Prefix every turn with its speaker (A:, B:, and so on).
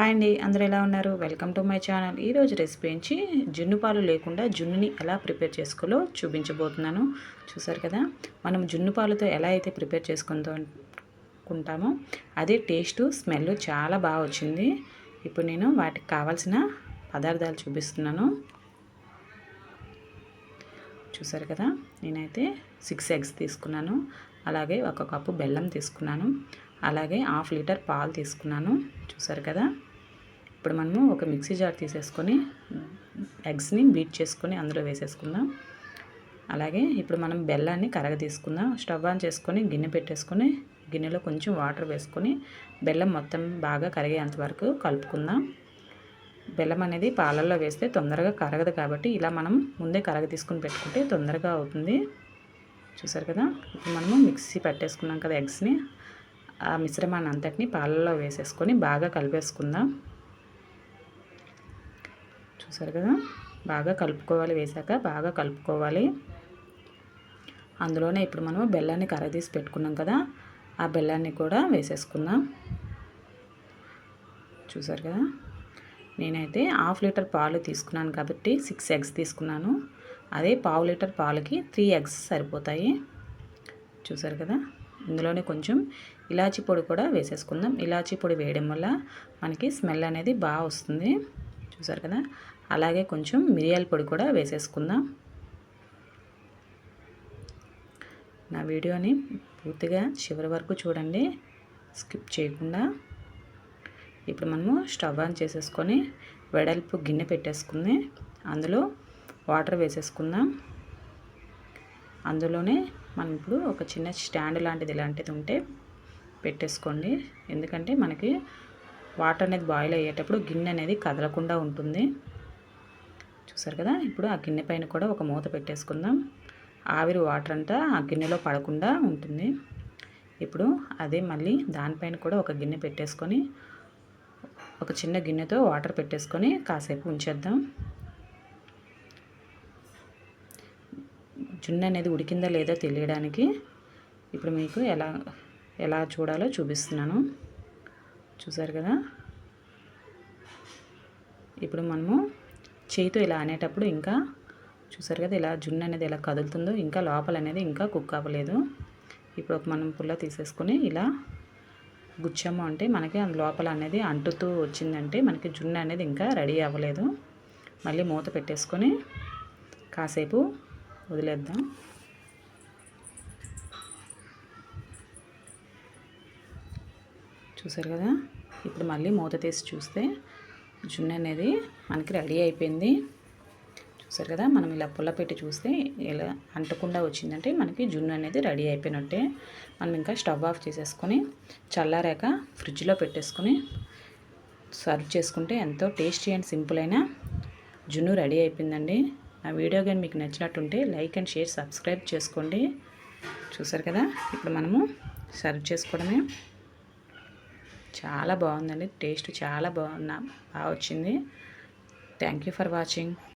A: Hi అండి. అందరూ ఎలా ఉన్నారు? Welcome to my channel. ఈరోజు రెసిపీ నుంచి జున్ను పాలు లేకుండా జున్నుని ఎలా ప్రిపేర్ చేసుకోలో చూపించబోతున్నాను. చూసారు కదా? మనం జున్ను పాలతో ఎలా అయితే ప్రిపేర్ చేసుకుంటూ అనుకుంటామో అదే టేస్ట్ స్మెల్ చాలా బాగా వచ్చింది. ఇప్పుడు నేను వాటికి కావాల్సిన పదార్థాలు చూపిస్తున్నాను. చూసారు కదా? నేనైతే సిక్స్ ఎగ్స్ తీసుకున్నాను. అలాగే ఒక కప్పు బెల్లం తీసుకున్నాను. అలాగే హాఫ్ లీటర్ పాలు తీసుకున్నాను. చూసారు కదా? ఇప్పుడు మనము ఒక మిక్సీ జార్ తీసేసుకొని ఎగ్స్ని బీట్ చేసుకొని అందులో వేసేసుకుందాం. అలాగే ఇప్పుడు మనం బెల్లాన్ని కరగ తీసుకుందాం స్టవ్ ఆన్ చేసుకొని గిన్నె పెట్టేసుకొని గిన్నెలో కొంచెం వాటర్ వేసుకొని బెల్లం మొత్తం బాగా కరిగేంత వరకు కలుపుకుందాం. బెల్లం అనేది పాలల్లో వేస్తే తొందరగా కరగదు కాబట్టి ఇలా మనం ముందే కరగ తీసుకుని పెట్టుకుంటే తొందరగా అవుతుంది. చూసారు కదా? ఇప్పుడు మనము మిక్సీ పట్టేసుకున్నాం కదా ఎగ్స్ని. ఆ మిశ్రమాన్ని అంతటిని పాలల్లో వేసేసుకొని బాగా కలిపేసుకుందాం. చూసారు కదా? బాగా కలుపుకోవాలి వేసాక బాగా కలుపుకోవాలి. అందులోనే ఇప్పుడు మనం బెల్లాన్ని కరదీసి పెట్టుకున్నాం కదా? ఆ బెల్లాన్ని కూడా వేసేసుకుందాం. చూసారు కదా? నేనైతే హాఫ్ లీటర్ పాలు తీసుకున్నాను కాబట్టి సిక్స్ ఎగ్స్ తీసుకున్నాను. అదే పావు లీటర్ పాలకి త్రీ ఎగ్స్ సరిపోతాయి. చూసారు కదా? ఇందులోనే కొంచెం ఇలాచీ పొడి కూడా వేసేసుకుందాం. ఇలాచీ పొడి వేయడం వల్ల మనకి స్మెల్ అనేది బాగా వస్తుంది. చూసారు కదా? అలాగే కొంచెం మిరియాల పొడి కూడా వేసేసుకుందాం. నా వీడియోని పూర్తిగా చివరి వరకు చూడండి స్కిప్ చేయకుండా. ఇప్పుడు మనము స్టవ్ ఆన్ చేసేసుకొని వెడల్పు గిన్నె పెట్టేసుకుంది. అందులో వాటర్ వేసేసుకుందాం. అందులోనే మనం ఇప్పుడు ఒక చిన్న స్టాండ్ లాంటిది ఇలాంటిది ఉంటే పెట్టేసుకోండి. ఎందుకంటే మనకి వాటర్ అనేది బాయిల్ అయ్యేటప్పుడు గిన్నె అనేది కదలకుండా ఉంటుంది. చూసారు కదా? ఇప్పుడు ఆ గిన్నె పైన కూడా ఒక మూత పెట్టేసుకుందాం. ఆవిరి వాటర్ అంతా ఆ గిన్నెలో పడకుండా ఉంటుంది. ఇప్పుడు అదే మళ్ళీ దానిపైన కూడా ఒక గిన్నె పెట్టేసుకొని ఒక చిన్న గిన్నెతో వాటర్ పెట్టేసుకొని కాసేపు ఉంచేద్దాం. జున్ను అనేది ఉడికిందా లేదో తెలియడానికి ఇప్పుడు మీకు ఎలా ఎలా చూడాలో చూపిస్తున్నాను. చూసారు కదా? ఇప్పుడు మనము చేయితో ఇలా అనేటప్పుడు ఇంకా చూసారు కదా ఇలా జున్ను అనేది ఎలా కదులుతుందో ఇంకా లోపల అనేది ఇంకా కుక్ అవ్వలేదు. ఇప్పుడు ఒక మనం పుల్ల తీసేసుకొని ఇలా గుచ్చాము అంటే మనకి అందు లోపల అనేది అంటుతూ వచ్చిందంటే మనకి జున్ను అనేది ఇంకా రెడీ అవ్వలేదు. మళ్ళీ మూత పెట్టేసుకొని కాసేపు వదిలేద్దాం. చూసారు కదా ఇప్పుడు మళ్ళీ మూత తీసి చూస్తే జున్ను అనేది మనకి రెడీ అయిపోయింది. చూసారు కదా మనం ఇలా పుల్ల పెట్టి చూస్తే ఇలా అంటకుండా వచ్చిందంటే మనకి జున్ను అనేది రెడీ అయిపోయినట్టే. మనం ఇంకా స్టవ్ ఆఫ్ చేసేసుకొని చల్లారాక ఫ్రిడ్జ్లో పెట్టేసుకొని సర్వ్ చేసుకుంటే ఎంతో టేస్టీ అండ్ సింపుల్ అయిన జున్ను రెడీ అయిపోయిందండి. నా వీడియో కానీ మీకు నచ్చినట్టుంటే లైక్ అండ్ షేర్ సబ్స్క్రైబ్ చేసుకోండి. చూసారు కదా ఇప్పుడు మనము సర్వ్ చేసుకోవడమే. చాలా బాగుందండి. టేస్ట్ చాలా బాగున్నా బాగా వచ్చింది. Thank you for watching